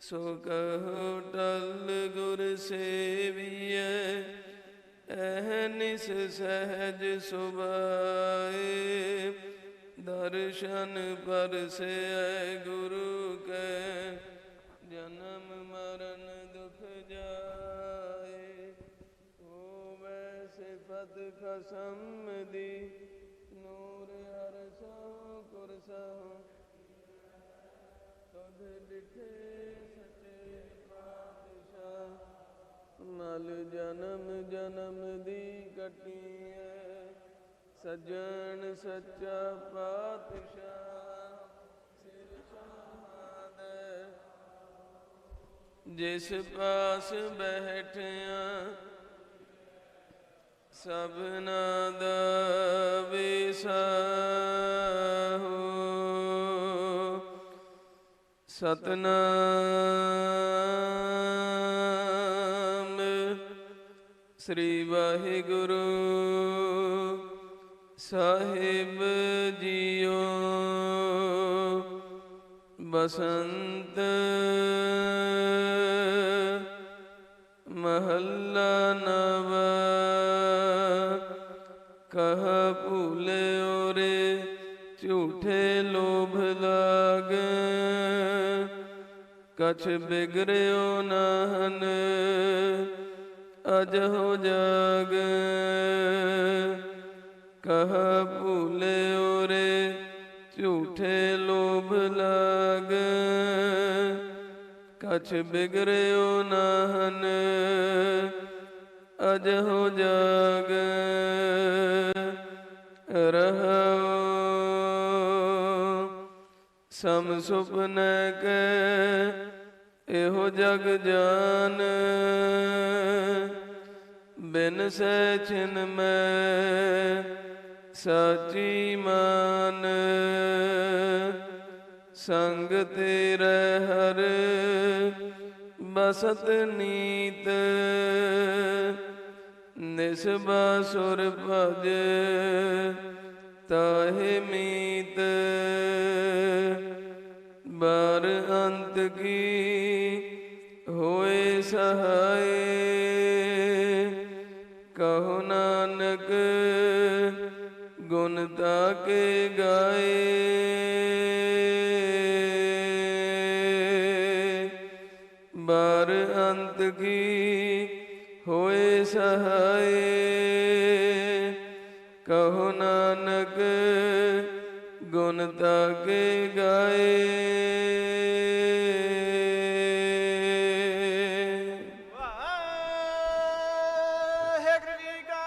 ਸੋ ਕਹੋ ਟਲ ਗੁਰ ਸੇਵੀਐ, ਐਹਨਿਸ ਸਹਿਜ ਸੁਭਾਏ। ਦਰਸ਼ਨ ਪਰਸੈ ਗੁਰੂ ਕੈ, ਜਨਮ ਮਰਨ ਦੁਖ ਜਾਏ। ਹੋਵੇ ਸਿਫਤ ਖਸਮ ਦੀ, ਨੂਰ ਹਰ ਅਰਸੋਂ ਕੁਰਸੋਂ। ਤੁਧ ਲਿਖੇ ਸਚੇ ਪਾਤਸ਼ਾਹ। ਮਲ ਜਨਮ ਜਨਮ ਦੀ ਕਟੀਐ, ਸਜਣ ਸੱਚਾ ਪਾਤਸ਼ਾਹ। ਸਿਰ ਸ਼ਾਹਦ ਜਿਸ ਪਾਸ ਬੈਠਿਆ, ਸਭਨਾ ਦਾ ਵਿਸਾਹੋ ਸਤਨਾਮ। ਸ੍ਰੀ ਵਾਹਿਗੁਰੂ ਸਾਹਿਬ ਜੀਓ ਬਸੰਤ ਮਹੱਲਾ ਨਵ ਕਹ ਭੂਲਿਓ ਰੇ ਝੂਠੇ ਲੋਭ ਲਾਗ। ਕਛ ਬਿਗਰਿਓ ਨਾਹਨ ਅਜਹੁ ਜਾਗ। ਕਹ ਭੂਲਿਓ ਰੇ, ਝੂਠੇ ਲੋਭ ਲਾਗ। ਕਛ ਬਿਗਰਿਓ ਨਾਹਨ ਅਜਹੁ ਜਾਗ। ਰਹੋ ਸਮ ਸੁਪਨ ਕੈ ਇਹੋ ਜਗ ਜਾਨ। ਬਿਨ ਸੈ ਛਿਨ ਮੈਂ ਸਾਚੀ ਮਾਨ। ਸੰਗ ਤੇਰੇ ਹਰ ਬਸਤ ਨੀਤ। ਨਿਸਬਾ ਸੁਰ ਭਜ ਤਾਹੇ ਮੀਤ। ਬਾਰ ਅੰਤ ਕੀ ਹੋਏ ਸਹਾਏ? ਕਹੋ ਨਾਨਕ, ਗੁਣ ਤਾਕੇ ਗਾਏ। ਬਾਰ ਅੰਤ ਕੀ ਹੋਏ ਸਹਾਏ? ਕਹੋ ਨਾਨਕ ਗੁਣ ਤਾਕੇ ਗਾਏ। ਵਾਹਿਗੁਰੂ ਜੀ ਕਾ